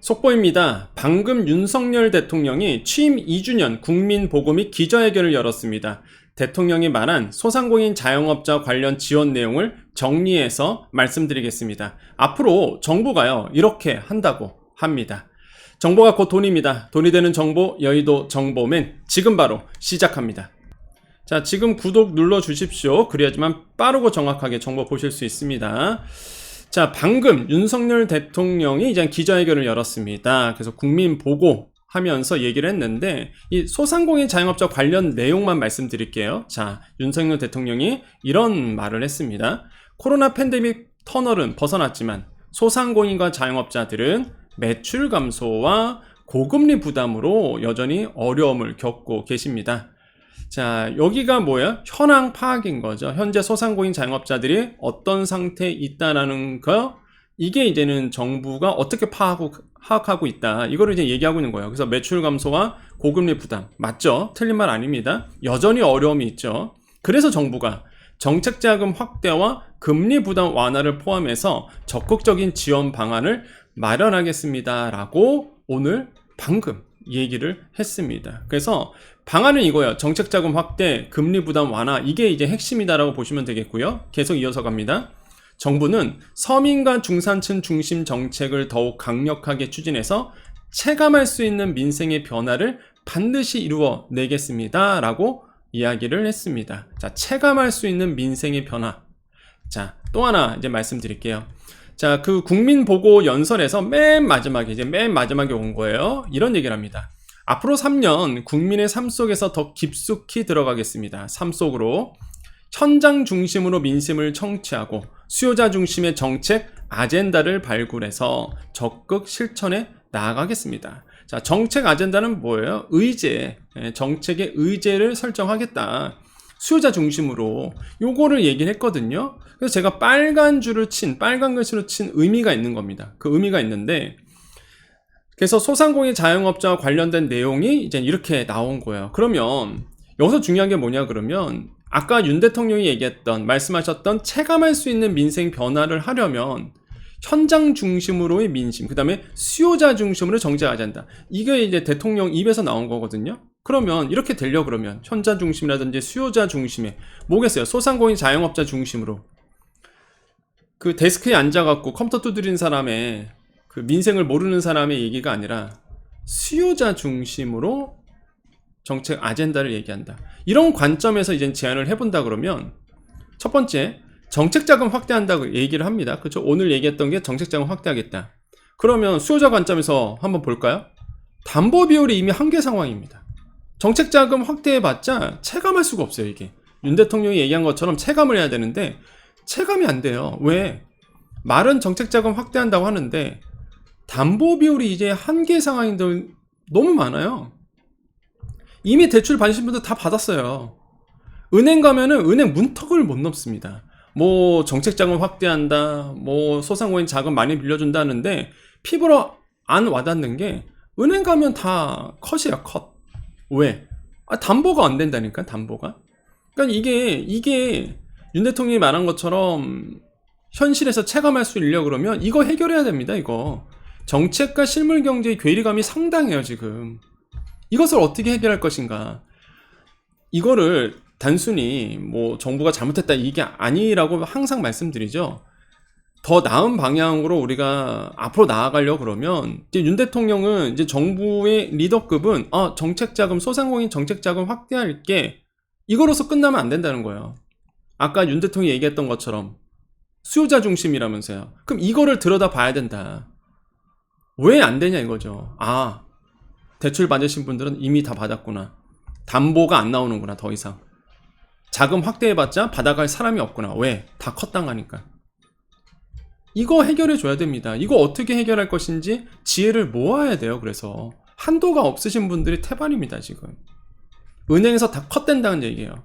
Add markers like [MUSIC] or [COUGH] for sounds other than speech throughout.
속보입니다. 방금 윤석열 대통령이 취임 2주년 국민보고 및 기자회견을 열었습니다. 대통령이 말한 소상공인 자영업자 관련 지원 내용을 정리해서 말씀드리겠습니다. 앞으로 정부가요, 이렇게 한다고 합니다. 정보가 곧 돈입니다. 돈이 되는 정보, 여의도 정보맨 지금 바로 시작합니다. 자, 지금 구독 눌러 주십시오. 그래야지만 빠르고 정확하게 정보 보실 수 있습니다. 자, 방금 윤석열 대통령이 이제 기자회견을 열었습니다. 그래서 국민 보고 하면서 얘기를 했는데 이 소상공인 자영업자 관련 내용만 말씀드릴게요. 자, 윤석열 대통령이 이런 말을 했습니다. 코로나 팬데믹 터널은 벗어났지만 소상공인과 자영업자들은 매출 감소와 고금리 부담으로 여전히 어려움을 겪고 계십니다. 자, 여기가 뭐예요? 현황 파악인 거죠. 현재 소상공인 자영업자들이 어떤 상태에 있다라는 거, 이게 이제는 정부가 어떻게 파악하고, 파악하고 있다. 이거를 이제 얘기하고 있는 거예요. 그래서 매출 감소와 고금리 부담. 맞죠? 틀린 말 아닙니다. 여전히 어려움이 있죠. 그래서 정부가 정책 자금 확대와 금리 부담 완화를 포함해서 적극적인 지원 방안을 마련하겠습니다. 라고 오늘 방금 얘기를 했습니다. 그래서 방안은 이거예요. 정책 자금 확대, 금리 부담 완화. 이게 이제 핵심이다라고 보시면 되겠고요. 계속 이어서 갑니다. 정부는 서민과 중산층 중심 정책을 더욱 강력하게 추진해서 체감할 수 있는 민생의 변화를 반드시 이루어 내겠습니다. 라고 이야기를 했습니다. 자, 체감할 수 있는 민생의 변화. 자, 또 하나 이제 말씀드릴게요. 자, 그 국민 보고 연설에서 맨 마지막에, 이제 맨 마지막에 온 거예요. 이런 얘기를 합니다. 앞으로 3년 국민의 삶 속에서 더 깊숙이 들어가겠습니다. 삶 속으로. 현장 중심으로 민심을 청취하고 수요자 중심의 정책 아젠다를 발굴해서 적극 실천해 나아가겠습니다. 자, 정책 아젠다는 뭐예요? 의제. 예, 정책의 의제를 설정하겠다. 수요자 중심으로 요거를 얘기를 했거든요. 그래서 제가 빨간 줄을 친 빨간 글씨로 친 의미가 있는 겁니다. 그 의미가 있는데 그래서 소상공인 자영업자와 관련된 내용이 이제 이렇게 나온 거예요. 그러면 여기서 중요한 게 뭐냐 그러면 아까 윤 대통령이 얘기했던 말씀하셨던 체감할 수 있는 민생 변화를 하려면 현장 중심으로의 민심, 그 다음에 수요자 중심으로 정책하지 않다. 이게 이제 대통령 입에서 나온 거거든요. 그러면 이렇게 되려 그러면 현장 중심이라든지 수요자 중심에 뭐겠어요? 소상공인 자영업자 중심으로 그 데스크에 앉아갖고 컴퓨터 두드린 사람의 그 민생을 모르는 사람의 얘기가 아니라 수요자 중심으로 정책 아젠다를 얘기한다. 이런 관점에서 이제 제안을 해본다 그러면 첫 번째 정책 자금 확대한다고 얘기를 합니다. 그렇죠? 오늘 얘기했던 게 정책 자금 확대하겠다. 그러면 수요자 관점에서 한번 볼까요? 담보 비율이 이미 한계 상황입니다. 정책 자금 확대해봤자 체감할 수가 없어요, 이게. 윤 대통령이 얘기한 것처럼 체감을 해야 되는데 체감이 안 돼요. 왜? 말은 정책 자금 확대한다고 하는데 담보 비율이 이제 한계 상황인데 너무 많아요. 이미 대출 받으신 분들 다 받았어요. 은행 가면은 은행 문턱을 못 넘습니다. 뭐 정책 자금 확대한다, 뭐 소상공인 자금 많이 빌려준다는데 피부로 안 와닿는 게 은행 가면 다 컷이야 컷. 왜? 아, 담보가 안 된다니까 담보가. 그러니까 이게 이게 윤 대통령이 말한 것처럼 현실에서 체감할 수 있려 그러면 이거 해결해야 됩니다. 이거 정책과 실물 경제의 괴리감이 상당해요 지금. 이것을 어떻게 해결할 것인가? 이거를 단순히 뭐 정부가 잘못했다 이게 아니라고 항상 말씀드리죠. 더 나은 방향으로 우리가 앞으로 나아가려 그러면 이제 윤 대통령은 이제 정부의 리더급은 아 정책 자금 소상공인 정책 자금 확대할게 이거로서 끝나면 안 된다는 거예요. 아까 윤 대통령이 얘기했던 것처럼 수요자 중심이라면서요. 그럼 이거를 들여다 봐야 된다. 왜 안 되냐 이거죠. 아 대출 받으신 분들은 이미 다 받았구나. 담보가 안 나오는구나 더 이상. 자금 확대해봤자 받아갈 사람이 없구나. 왜? 다 컷당하니까. 이거 해결해 줘야 됩니다. 이거 어떻게 해결할 것인지 지혜를 모아야 돼요. 그래서 한도가 없으신 분들이 태반입니다. 지금 은행에서 다 컷된다는 얘기예요.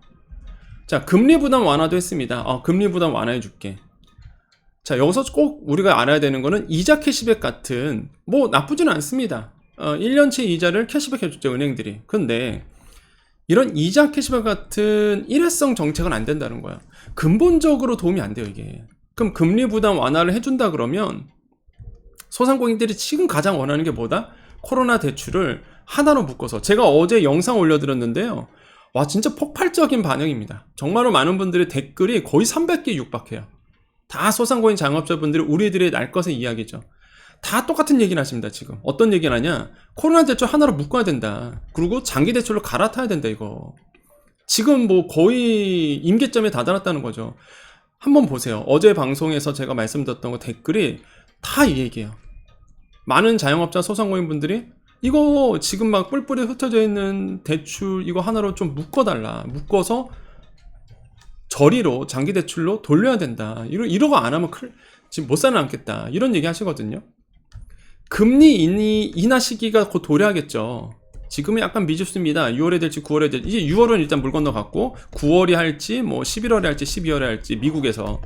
자 금리 부담 완화도 했습니다. 어, 금리 부담 완화해 줄게. 자 여기서 꼭 우리가 알아야 되는 거는 이자 캐시백 같은 뭐 나쁘지는 않습니다. 어, 1년치 이자를 캐시백 해줬죠 은행들이. 근데 이런 이자 캐시백 같은 일회성 정책은 안 된다는 거야. 근본적으로 도움이 안 돼요 이게. 그럼 금리 부담 완화를 해준다 그러면 소상공인들이 지금 가장 원하는 게 뭐다? 코로나 대출을 하나로 묶어서 제가 어제 영상 올려드렸는데요. 와 진짜 폭발적인 반응입니다. 정말로 많은 분들의 댓글이 거의 300개 육박해요. 다 소상공인 자영업자분들이 우리들의 날 것의 이야기죠. 다 똑같은 얘기를 하십니다, 지금. 어떤 얘기를 하냐? 코로나 대출 하나로 묶어야 된다. 그리고 장기 대출로 갈아타야 된다, 이거. 지금 뭐 거의 임계점에 다다랐다는 거죠. 한번 보세요. 어제 방송에서 제가 말씀드렸던 거 댓글이 다 이 얘기예요. 많은 자영업자 소상공인 분들이 이거 지금 막 뿔뿔이 흩어져 있는 대출 이거 하나로 좀 묶어달라. 묶어서 저리로 장기 대출로 돌려야 된다. 이러 이러고 안 하면 클, 지금 못 살아남겠다. 이런 얘기 하시거든요. 금리 인하 시기가 곧 도래하겠죠. 지금은 약간 미흡습니다. 6월에 될지 9월에 될지 이제 6월은 일단 물 건너갔고 9월이 할지 뭐 11월에 할지 12월에 할지 미국에서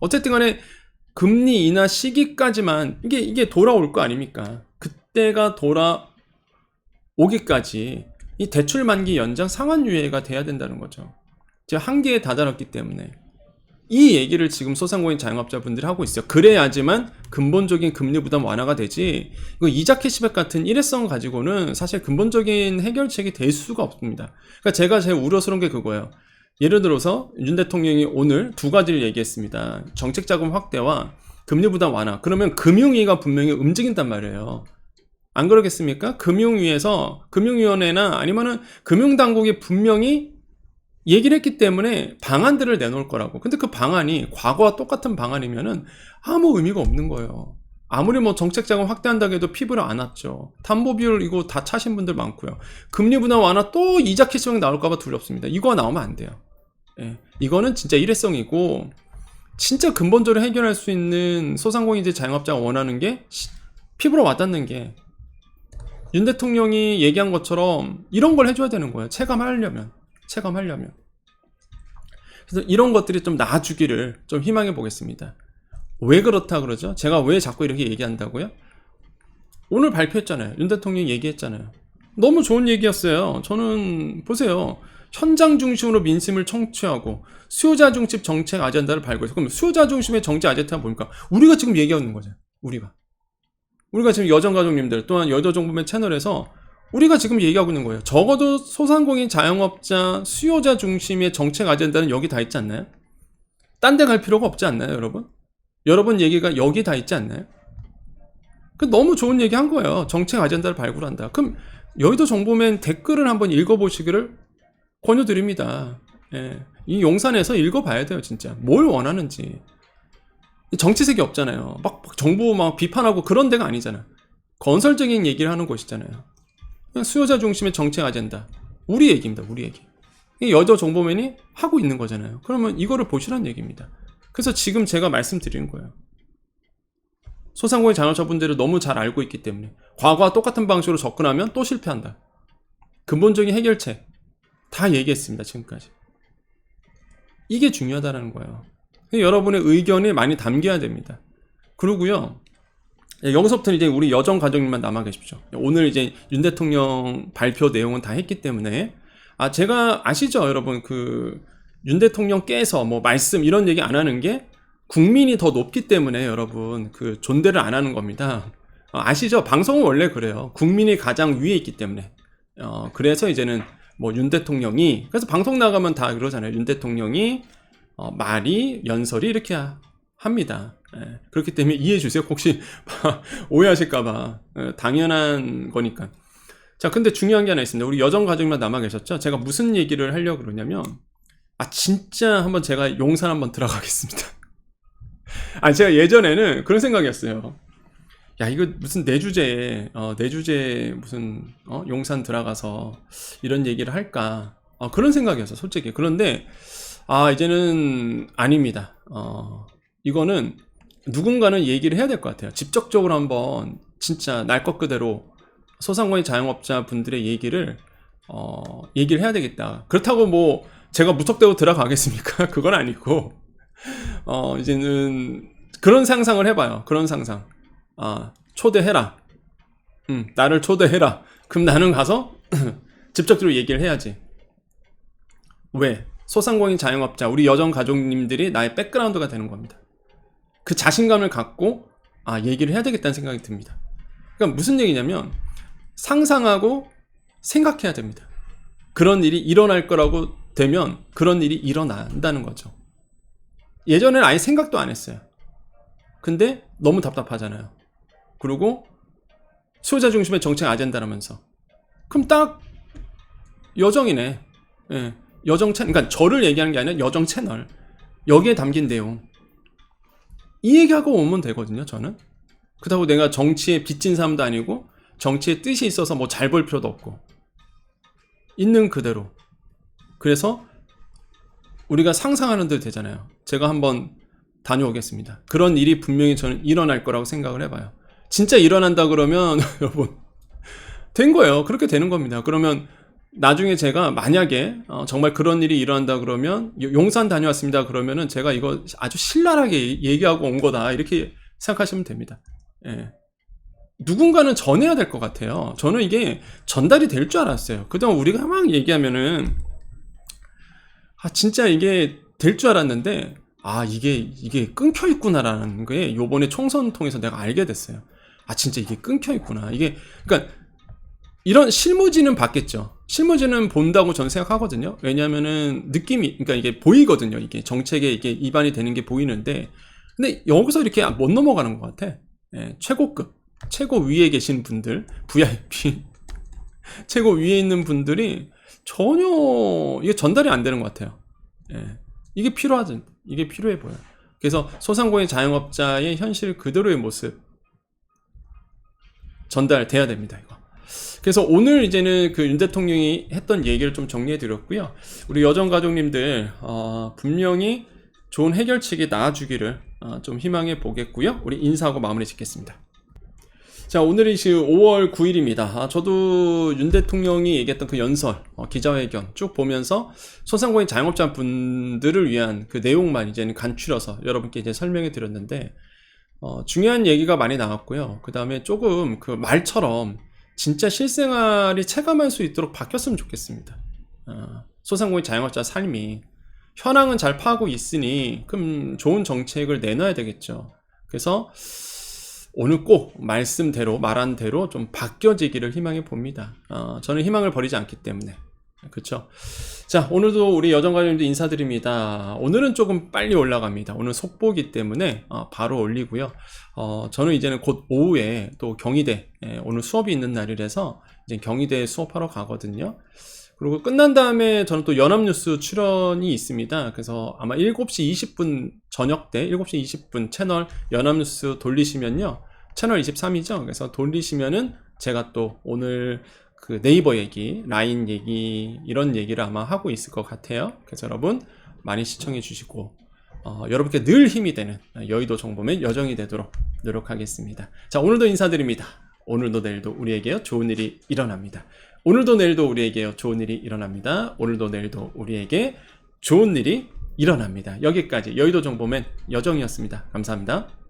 어쨌든 간에 금리 인하 시기까지만 이게 이게 돌아올 거 아닙니까? 그때가 돌아오기까지 이 대출 만기 연장 상환 유예가 돼야 된다는 거죠. 제가 한계에 다다랐기 때문에 이 얘기를 지금 소상공인 자영업자분들이 하고 있어요. 그래야지만 근본적인 금리 부담 완화가 되지. 이거 이자 캐시백 같은 일회성 가지고는 사실 근본적인 해결책이 될 수가 없습니다. 그러니까 제가 제일 우려스러운 게 그거예요. 예를 들어서 윤 대통령이 오늘 두 가지를 얘기했습니다. 정책 자금 확대와 금리 부담 완화. 그러면 금융위가 분명히 움직인단 말이에요. 안 그러겠습니까? 금융위에서 금융위원회나 아니면은 금융당국이 분명히 얘기를 했기 때문에 방안들을 내놓을 거라고. 근데 그 방안이 과거와 똑같은 방안이면은 아무 의미가 없는 거예요. 아무리 뭐 정책 자금 확대한다고 해도 피부를 안 왔죠. 담보 비율 이거 다 차신 분들 많고요. 금리 부담 완화 또 이자 캐시백 나올까봐 두렵습니다. 이거 나오면 안 돼요. 예. 이거는 진짜 일회성이고 진짜 근본적으로 해결할 수 있는 소상공인들 자영업자가 원하는 게 시- 피부로 와닿는 게 윤 대통령이 얘기한 것처럼 이런 걸 해줘야 되는 거예요. 체감하려면. 체감하려면. 그래서 이런 것들이 좀 나아주기를 좀 희망해 보겠습니다. 왜 그렇다 그러죠? 제가 왜 자꾸 이렇게 얘기한다고요? 오늘 발표했잖아요. 윤 대통령이 얘기했잖아요. 너무 좋은 얘기였어요. 저는 보세요. 현장 중심으로 민심을 청취하고 수요자 중심 정책 아젠다를 발굴해서 그럼 수요자 중심의 정책 아젠다가 뭡니까? 우리가 지금 얘기하고 있는 거죠. 우리가. 우리가 지금 여정가족님들 또한 여도정부의 채널에서 우리가 지금 얘기하고 있는 거예요. 적어도 소상공인 자영업자 수요자 중심의 정책 아젠다는 여기 다 있지 않나요? 딴 데 갈 필요가 없지 않나요, 여러분? 여러분 얘기가 여기 다 있지 않나요? 그 너무 좋은 얘기 한 거예요. 정책 아젠다를 발굴한다. 그럼 여의도 정보맨 댓글을 한번 읽어보시기를 권유드립니다. 예. 이 용산에서 읽어봐야 돼요, 진짜. 뭘 원하는지. 이 정치색이 없잖아요. 막, 막 정부 막 비판하고 그런 데가 아니잖아. 건설적인 얘기를 하는 곳이잖아요. 수요자 중심의 정책 아젠다. 우리 얘기입니다, 우리 얘기. 이 여의도 정보맨이 하고 있는 거잖아요. 그러면 이거를 보시라는 얘기입니다. 그래서 지금 제가 말씀드리는 거예요. 소상공인 자영업자분들을 너무 잘 알고 있기 때문에 과거와 똑같은 방식으로 접근하면 또 실패한다. 근본적인 해결책 다 얘기했습니다 지금까지. 이게 중요하다는 거예요. 여러분의 의견이 많이 담겨야 됩니다. 그리고요. 예, 여기서부터는 이제 우리 여정 가족님만 남아 계십시오. 오늘 이제 윤 대통령 발표 내용은 다 했기 때문에 아 제가 아시죠 여러분 그 윤 대통령께서 뭐 말씀 이런 얘기 안 하는 게 국민이 더 높기 때문에 여러분 그 존대를 안 하는 겁니다. 어, 아시죠? 방송은 원래 그래요. 국민이 가장 위에 있기 때문에. 어, 그래서 이제는 뭐 윤 대통령이 그래서 방송 나가면 다 그러잖아요. 윤 대통령이 어, 말이 연설이 이렇게 하- 합니다. 예, 그렇기 때문에 이해해 주세요. 혹시 [LAUGHS] 오해하실까봐 예, 당연한 거니까. 자, 근데 중요한 게 하나 있습니다. 우리 여정 가족만 남아 계셨죠? 제가 무슨 얘기를 하려고 그러냐면 아 진짜 한번 제가 용산 한번 들어가겠습니다. [LAUGHS] 아 제가 예전에는 그런 생각이었어요. 야 이거 무슨 내 주제에 어, 내 주제 무슨 어, 용산 들어가서 이런 얘기를 할까 어, 그런 생각이었어 솔직히 그런데 아 이제는 아닙니다. 어, 이거는 누군가는 얘기를 해야 될 것 같아요. 직접적으로 한번 진짜 날 것 그대로 소상공인 자영업자 분들의 얘기를 어, 얘기를 해야 되겠다. 그렇다고 뭐 제가 무턱대고 들어가겠습니까? [LAUGHS] 그건 아니고 어, 이제는 그런 상상을 해봐요. 그런 상상. 아, 초대해라. 음, 나를 초대해라. 그럼 나는 가서 [CLEARS THROAT] 직접적으로 얘기를 해야지. 왜? 소상공인 자영업자, 우리 여정 가족님들이 나의 백그라운드가 되는 겁니다. 그 자신감을 갖고 아, 얘기를 해야 되겠다는 생각이 듭니다. 그러니까 무슨 얘기냐면 상상하고 생각해야 됩니다. 그런 일이 일어날 거라고 되면 그런 일이 일어난다는 거죠. 예전에는 아예 생각도 안 했어요. 근데 너무 답답하잖아요. 그리고 수요자 중심의 정책 아젠다라면서. 그럼 딱 여정이네. 예. 여정 채널, 그러니까 저를 얘기하는 게 아니라 여정 채널. 여기에 담긴 내용. 이 얘기하고 오면 되거든요, 저는. 그렇다고 내가 정치에 빚진 사람도 아니고, 정치에 뜻이 있어서 뭐잘볼 필요도 없고. 있는 그대로. 그래서 우리가 상상하는 대로 되잖아요. 제가 한번 다녀오겠습니다. 그런 일이 분명히 저는 일어날 거라고 생각을 해봐요. 진짜 일어난다 그러면 [LAUGHS] 여러분 된 거예요. 그렇게 되는 겁니다. 그러면 나중에 제가 만약에 어, 정말 그런 일이 일어난다 그러면 요- 용산 다녀왔습니다. 그러면은 제가 이거 아주 신랄하게 얘기하고 온 거다 이렇게 생각하시면 됩니다. 예. 누군가는 전해야 될 것 같아요. 저는 이게 전달이 될 줄 알았어요. 그동안 우리가 막 얘기하면은 아 진짜 이게 될 줄 알았는데 아 이게 이게 끊겨 있구나라는 게 요번에 총선 통해서 내가 알게 됐어요. 아 진짜 이게 끊겨 있구나. 이게 그러니까 이런 실무지는 봤겠죠. 실무지는 본다고 저는 생각하거든요. 왜냐하면은 느낌이 그러니까 이게 보이거든요. 이게 정책에 이게 입안이 되는 게 보이는데 근데 여기서 이렇게 못 넘어가는 것 같아. 예, 최고급 최고 위에 계신 분들 VIP [LAUGHS] 최고 위에 있는 분들이 전혀 이게 전달이 안 되는 것 같아요. 예. 이게 필요하죠. 이게 필요해 보여요. 그래서 소상공인 자영업자의 현실 그대로의 모습 전달돼야 됩니다. 이거. 그래서 오늘 이제는 그 윤 대통령이 했던 얘기를 좀 정리해 드렸고요. 우리 여정 가족님들 어, 분명히 좋은 해결책이 나와주기를 어, 좀 희망해 보겠고요. 우리 인사하고 마무리 짓겠습니다. 자, 오늘이 지금 5월 9일입니다. 아, 저도 윤 대통령이 얘기했던 그 연설, 어, 기자회견 쭉 보면서 소상공인 자영업자 분들을 위한 그 내용만 이제는 간추려서 여러분께 이제 설명해 드렸는데, 어, 중요한 얘기가 많이 나왔고요. 그 다음에 조금 그 말처럼 진짜 실생활이 체감할 수 있도록 바뀌었으면 좋겠습니다. 어, 소상공인 자영업자 삶이 현황은 잘 파악하고 있으니 그럼 좋은 정책을 내놔야 되겠죠. 그래서 오늘 꼭 말씀대로 말한 대로 좀 바뀌어지기를 희망해 봅니다. 어, 저는 희망을 버리지 않기 때문에 그렇죠. 자 오늘도 우리 여정관님들 인사드립니다. 오늘은 조금 빨리 올라갑니다. 오늘 속보기 때문에 어, 바로 올리고요. 어, 저는 이제는 곧 오후에 또 경희대 예, 오늘 수업이 있는 날이라서 이제 경희대 수업하러 가거든요. 그리고 끝난 다음에 저는 또 연합뉴스 출연이 있습니다. 그래서 아마 7시 20분 저녁 때 7시 20분 채널 연합뉴스 돌리시면요. 채널 23이죠. 그래서 돌리시면은 제가 또 오늘 그 네이버 얘기, 라인 얘기 이런 얘기를 아마 하고 있을 것 같아요. 그래서 여러분 많이 시청해 주시고 어, 여러분께 늘 힘이 되는 여의도 정보면 여정이 되도록 노력하겠습니다. 자 오늘도 인사드립니다. 오늘도 내일도 우리에게 좋은 일이 일어납니다. 오늘도 내일도 우리에게 좋은 일이 일어납니다. 오늘도 내일도 우리에게 좋은 일이 일어납니다. 여기까지 여의도 정보맨 여정이었습니다. 감사합니다.